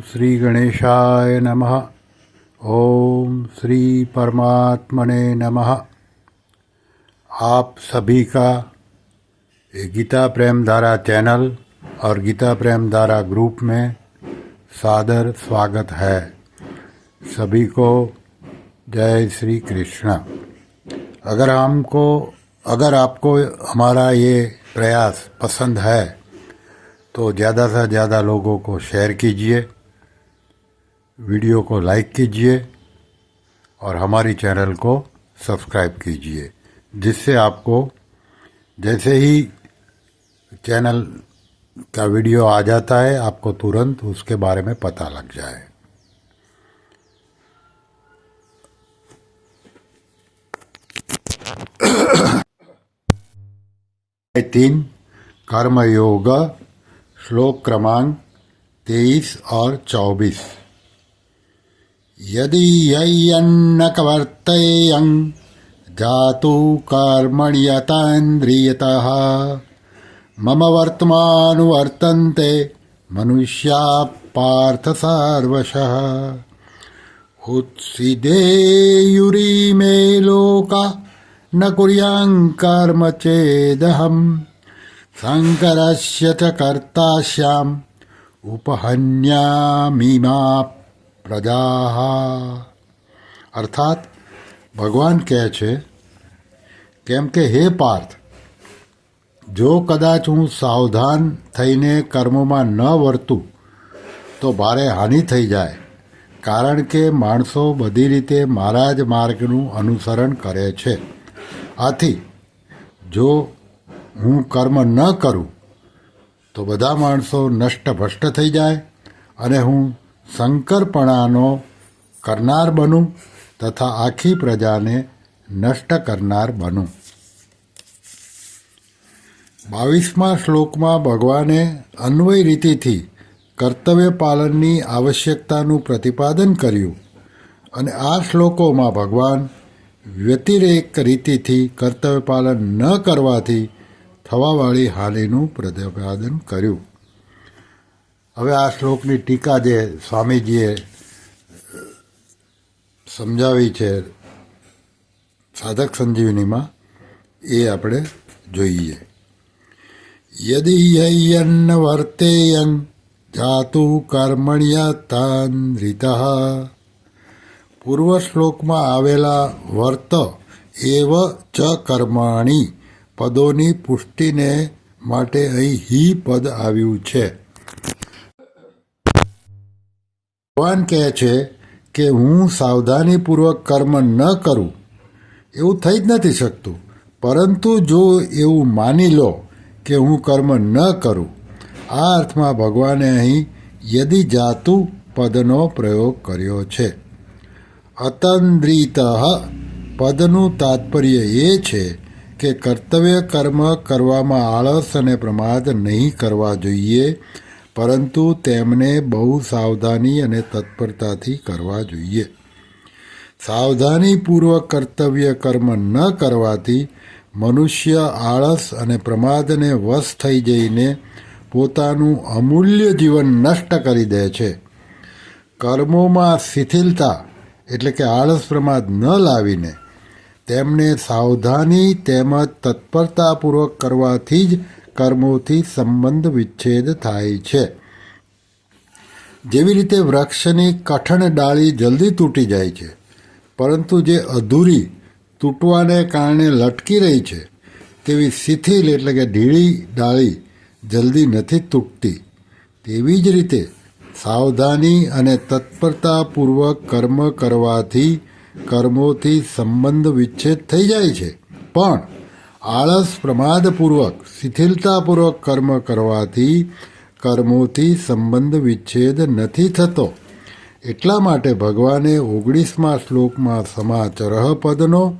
श्री गणेशाय नमः। ओम श्री परमात्मने नमः। आप सभी का गीता प्रेम धारा चैनल और गीता प्रेम धारा ग्रुप में सादर स्वागत है। सभी को जय श्री कृष्ण। अगर हमको, अगर आपको हमारा ये प्रयास पसंद है तो ज़्यादा से ज़्यादा लोगों को शेयर कीजिए। वीडियो को लाइक कीजिए और हमारी चैनल को सब्सक्राइब कीजिए, जिससे आपको जैसे ही चैनल का वीडियो आ जाता है, आपको तुरंत उसके बारे में पता लग जाए। तीन, कर्मयोग श्लोक क्रमांक तेईस और चौबीस। યદીયન્ન કવર્તયં જાતુ કર્મણ્યતાન્દ્રિયત મમ વર્તમાનુવર્તન્તે મનુષ્યા પાર્થ સાર્વશ ઉત્સિદેયુરી મે લોકા ન કુર્યાં કર્મ ચેદહમ શંકરસ્ય ચ કર્તા શ્યામ પ્રજા। અર્થાત, ભગવાન કહે છે, કેમ કે હે પાર્થ, જો કદાચ હું સાવધાન થઈને કર્મોમાં ન વર્તું, તો ભારે હાનિ થઈ જાય, કારણ કે માણસો બધી રીતે મારા જ માર્ગનું અનુસરણ કરે છે. આથી, જો હું કર્મ ન કરું, તો બધા માણસો નષ્ટ ભ્રષ્ટ થઈ જાય અને હું શંકરપણાનો કરનાર બનું તથા આખી પ્રજાને નષ્ટ કરનાર બનું. બાવીસમા શ્લોકમાં ભગવાને અન્વય રીતિથી કર્તવ્ય પાલનની આવશ્યકતાનું પ્રતિપાદન કર્યું અને આ શ્લોકોમાં ભગવાન વ્યતિરેક રીતિથી કર્તવ્ય પાલન ન કરવાથી થવાવાળી હાનિનું પ્રતિપાદન કર્યું. હવે આ શ્લોકની ટીકા જે સ્વામીજીએ સમજાવી છે સાધક સંજીવનીમાં, એ આપણે જોઈએ. યદિ યન્ન વર્તેયં જાતુ કર્મણ્યતાન્રિત પૂર્વ શ્લોકમાં આવેલા વર્ત એવ ચ કર્માણી પદોની પુષ્ટિને માટે અહીં હી પદ આવ્યું છે. ભગવાન કહે છે કે હું સાવધાનીપૂર્વક કર્મ ન કરું, એવું થઈ જ નથી શકતું. પરંતુ જો એવું માની લો કે હું કર્મ ન કરું, આ અર્થમાં ભગવાને અહીં યદિ જાતુ પદનો પ્રયોગ કર્યો છે. અતંદ્રિત પદનું તાત્પર્ય એ છે કે કર્તવ્ય કર્મ કરવામાં આળસ અને પ્રમાદ નહીં કરવા જોઈએ પરંતુ તેમને બહુ સાવધાની અને તત્પરતાથી કરવા જોઈએ. સાવધાનીપૂર્વક કર્તવ્ય કર્મ ન કરવાથી મનુષ્ય આળસ અને પ્રમાદને વશ થઈ જઈને પોતાનું અમૂલ્ય જીવન નષ્ટ કરી દે છે. કર્મોમાં શિથિલતા એટલે કે આળસ પ્રમાદ ન લાવીને તેમને સાવધાની તેમજ તત્પરતાપૂર્વક કરવાથી જ કર્મોથી સંબંધ વિચ્છેદ થાય છે. જેવી રીતે વૃક્ષની કઠણ ડાળી જલ્દી તૂટી જાય છે, પરંતુ જે અધૂરી તૂટવાને કારણે લટકી રહી છે, તેવી શિથિલ એટલે કે ઢીળી ડાળી જલ્દી નથી તૂટતી. તેવી જ રીતે સાવધાની અને તત્પરતાપૂર્વક કર્મ કરવાથી કર્મોથી સંબંધ વિચ્છેદ થઈ જાય છે. પણ આળસ પ્રમાદપૂર્વક, શિથિલતાપૂર્વક કર્મ કરવાથી કર્મોથી સંબંધ વિચ્છેદ નથી થતો. એટલા માટે ભગવાને ઓગણીસમા શ્લોકમાં સમાચરહ પદનો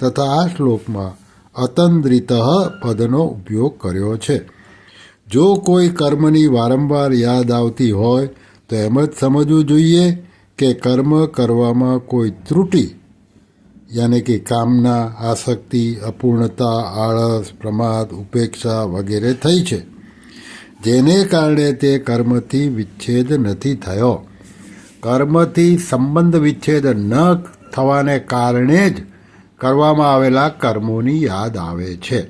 તથા આ શ્લોકમાં અતંદ્રિત પદનો ઉપયોગ કર્યો છે. જો કોઈ કર્મની વારંવાર યાદ આવતી હોય, તો એમ જ સમજવું જોઈએ કે કર્મ કરવામાં કોઈ ત્રુટિ યાને કે કામના, આસક્તિ, અપૂર્ણતા, આળસ, પ્રમાદ, ઉપેક્ષા વગેરે થઈ છે. જેને કારણે તે કર્મથી વિચ્છેદ નથી થયો. કર્મથી સંબંધ વિચ્છેદ ન થવાને કારણે જ કરવામાં આવેલા કર્મોની યાદ આવે છે.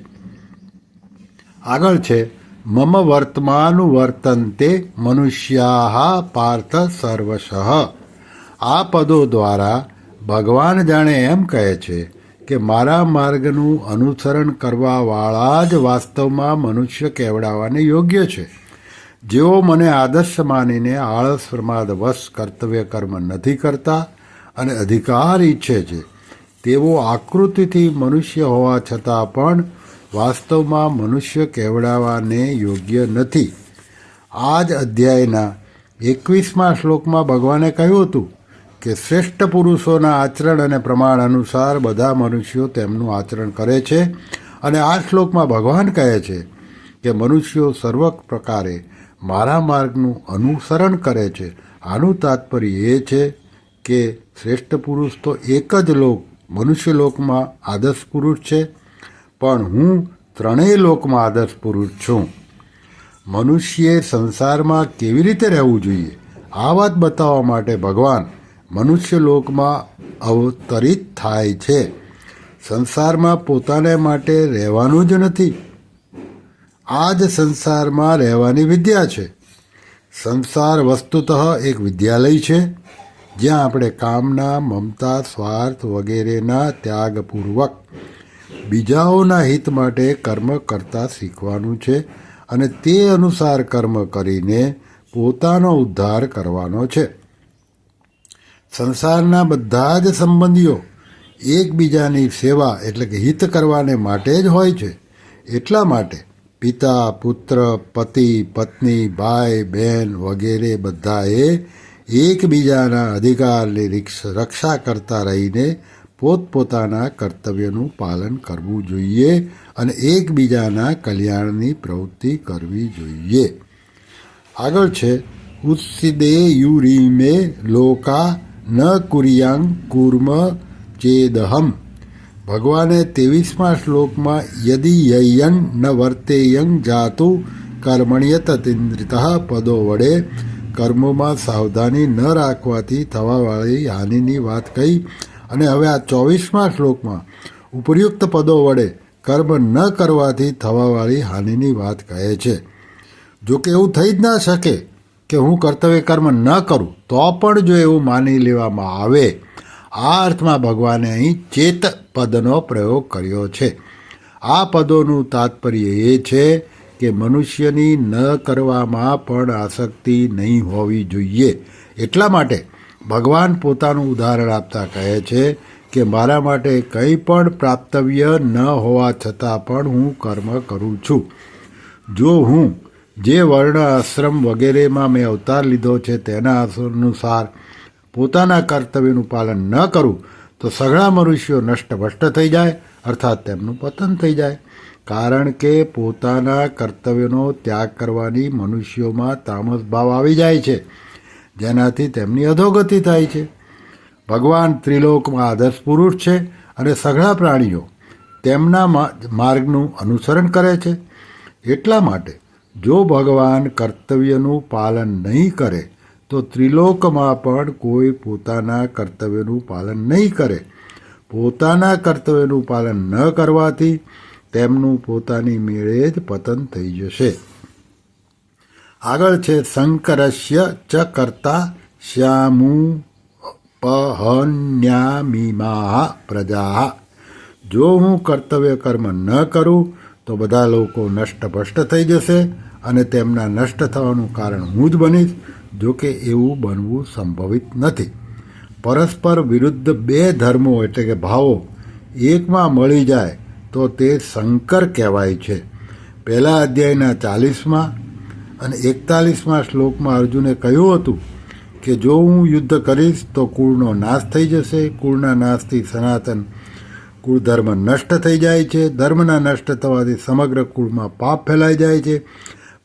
આગળ છે, મમ વર્તમાન વર્તંતે મનુષ્યા પાર્થ સર્વશ. આ પદો દ્વારા ભગવાન જાણે એમ કહે છે કે મારા માર્ગનું અનુસરણ કરવાવાળા જ વાસ્તવમાં મનુષ્ય કહેવડાવવાને યોગ્ય છે. જેઓ મને આદર્શ માનીને આળસ પ્રમાદ વશ કર્તવ્ય કર્મ નથી કરતા અને અધિકાર ઈચ્છે છે, તેઓ આકૃતિથી મનુષ્ય હોવા છતાં પણ વાસ્તવમાં મનુષ્ય કહેવડાવવાને યોગ્ય નથી. આ જ અધ્યાયના એકવીસમા શ્લોકમાં ભગવાને કહ્યું હતું કે શ્રેષ્ઠ પુરુષોના આચરણ અને પ્રમાણ અનુસાર બધા મનુષ્યો તેમનું આચરણ કરે છે. અને આ શ્લોકમાં ભગવાન કહે છે કે મનુષ્યો સર્વ પ્રકારે મારા માર્ગનું અનુસરણ કરે છે. આનું તાત્પર્ય એ છે કે શ્રેષ્ઠ પુરુષ તો એક જ લોક, મનુષ્ય લોકમાં આદર્શ પુરુષ છે. પણ હું ત્રણેય લોકમાં આદર્શ પુરુષ છું. મનુષ્યે સંસારમાં કેવી રીતે રહેવું જોઈએ? આ વાત બતાવવા માટે ભગવાન મનુષ્ય લોકમાં અવતરિત થાય છે. સંસારમાં પોતાને માટે રહેવાનું જ નથી. આ જ સંસારમાં રહેવાની વિદ્યા છે. સંસાર વસ્તુતઃ એક વિદ્યાલય છે, જ્યાં આપણે કામના, મમતા, સ્વાર્થ વગેરેના ત્યાગપૂર્વક બીજાઓના હિત માટે કર્મ કરતા શીખવાનું છે અને તે અનુસાર કર્મ કરીને પોતાનો ઉદ્ધાર કરવાનો છે. સંસારના બધા જ સંબંધીઓ એકબીજાની સેવા એટલે કે હિત કરવાને માટે જ હોય છે. એટલા માટે પિતા, પુત્ર, પતિ, પત્ની, ભાઈ, બહેન વગેરે બધાએ એકબીજાના અધિકારની રક્ષા કરતા રહીને પોતપોતાના કર્તવ્યનું પાલન કરવું જોઈએ અને એકબીજાના કલ્યાણની પ્રવૃત્તિ કરવી જોઈએ. આગળ છે ઉત્સિદે યુરીમે લોકા ન કુરિયાંગ કુર્મ ચેદહમ. ભગવાને ત્રેવીસમા શ્લોકમાં યદિ યયન ન વર્તેયં જાતુ કર્મણ્યત તિન્દ્રિત પદો વડે કર્મોમાં સાવધાની ન રાખવાથી થવાવાળી હાનિની વાત કહી. અને હવે આ ચોવીસમા શ્લોકમાં ઉપયુક્ત પદો વડે કર્મ ન કરવાથી થવાવાળી હાનિની વાત કહે છે. જો કે એવું થઈ જ ના શકે કે હું કર્તવ્ય કર્મ ન કરું, તો પણ જો એવું માની લેવામાં આવે, આ અર્થમાં ભગવાને અહીં ચેત પદનો પ્રયોગ કર્યો છે. આ પદોનું તાત્પર્ય એ છે કે મનુષ્યની ન કરવામાં પણ આસક્તિ નહીં હોવી જોઈએ. એટલા માટે ભગવાન પોતાનું ઉદાહરણ આપતા કહે છે કે મારા માટે કંઈ પણ પ્રાપ્તવ્ય ન હોવા છતાં પણ હું કર્મ કરું છું. જો હું જે વર્ણ આશ્રમ વગેરેમાં મેં અવતાર લીધો છે, તેના અનુસાર પોતાના કર્તવ્યનું પાલન ન કરું, તો સઘળા મનુષ્યો નષ્ટભષ્ટ થઈ જાય, અર્થાત તેમનું પતન થઈ જાય. કારણ કે પોતાના કર્તવ્યનો ત્યાગ કરવાની મનુષ્યોમાં તામસ ભાવ આવી જાય છે, જેનાથી તેમની અધોગતિ થાય છે. ભગવાન ત્રિલોકમાં આદર્શ પુરુષ છે અને સઘળા પ્રાણીઓ તેમના માર્ગનું અનુસરણ કરે છે. એટલા માટે જો ભગવાન કર્તવ્યનું પાલન નહીં કરે, તો ત્રિલોકમાં પણ કોઈ પોતાના કર્તવ્યનું પાલન નહીં કરે. પોતાના કર્તવ્યનું પાલન ન કરવાથી તેમનું પોતાની મેળે જ પતન થઈ જશે. આગળ છે, શંકરસ્ય ચ કરતા શ્યામુ પહન્યામીમા પ્રજા. જો હું કર્તવ્ય કર્મ ન કરું, તો બધા લોકો નષ્ટભષ્ટ થઈ જશે. અને તેમના નષ્ટ થવાનું કારણ હું જ બનીશ જો કે એવું બનવું સંભવિત નથી. પરસ્પર વિરુદ્ધ બે ધર્મો એટલે કે ભાવો એકમાં મળી જાય તો તે શંકર કહેવાય છે. પહેલા અધ્યાયના ચાલીસમાં અને એકતાલીસમાં શ્લોકમાં અર્જુને કહ્યું હતું કે જો હું યુદ્ધ કરીશ તો કુળનો નાશ થઈ જશે. કુળના નાશથી સનાતન કુળ ધર્મ નષ્ટ થઈ જાય છે. ધર્મના નષ્ટ થવાથી સમગ્ર કુળમાં પાપ ફેલાઈ જાય છે.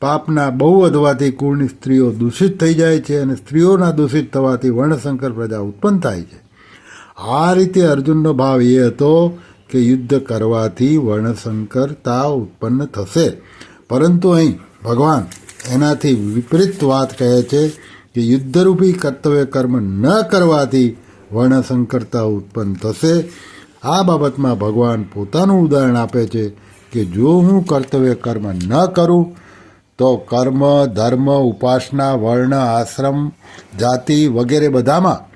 પાપના બહુ વધવાથી કુળની સ્ત્રીઓ દૂષિત થઈ જાય છે અને સ્ત્રીઓના દૂષિત થવાથી વર્ણશંકર પ્રજા ઉત્પન્ન થાય છે. આ રીતે અર્જુનનો ભાવ એ હતો કે યુદ્ધ કરવાથી વર્ણશંકરતા ઉત્પન્ન થશે. પરંતુ અહીં ભગવાન એનાથી વિપરીત વાત કહે છે કે યુદ્ધરૂપી કર્તવ્ય કર્મ ન કરવાથી વર્ણસંકરતા ઉત્પન્ન થશે. આ બાબતમાં ભગવાન પોતાનું ઉદાહરણ આપે છે કે જો હું કર્તવ્ય કર્મ ન કરું તો કર્મ, ધર્મ, ઉપાસના, વર્ણ, આશ્રમ, જાતિ વગેરે બધામાં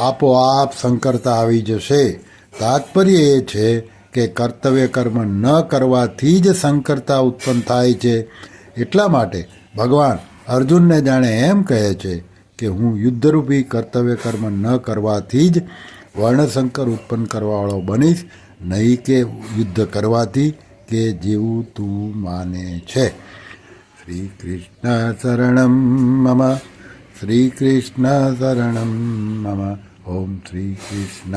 આપોઆપ સંકરતા આવી જશે. તાત્પર્ય એ છે કે કર્તવ્ય કર્મ ન કરવાથી જ સંકરતા ઉત્પન્ન થાય છે. એટલા માટે ભગવાન અર્જુનને જાણે એમ કહે છે કે હું યુદ્ધરૂપી કર્તવ્ય કર્મ ન કરવાથી જ વર્ણશંકર ઉત્પન્ન કરવાવાળો બનીશ, નહીં કે યુદ્ધ કરવાથી, કે જેવું તું માને છે. श्रीकृष्णशरणं मम श्रीकृष्णशरणं मम ॐ श्रीकृष्णशरणं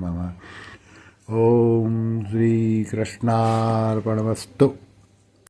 मम ॐ श्रीकृष्णार्पणमस्तु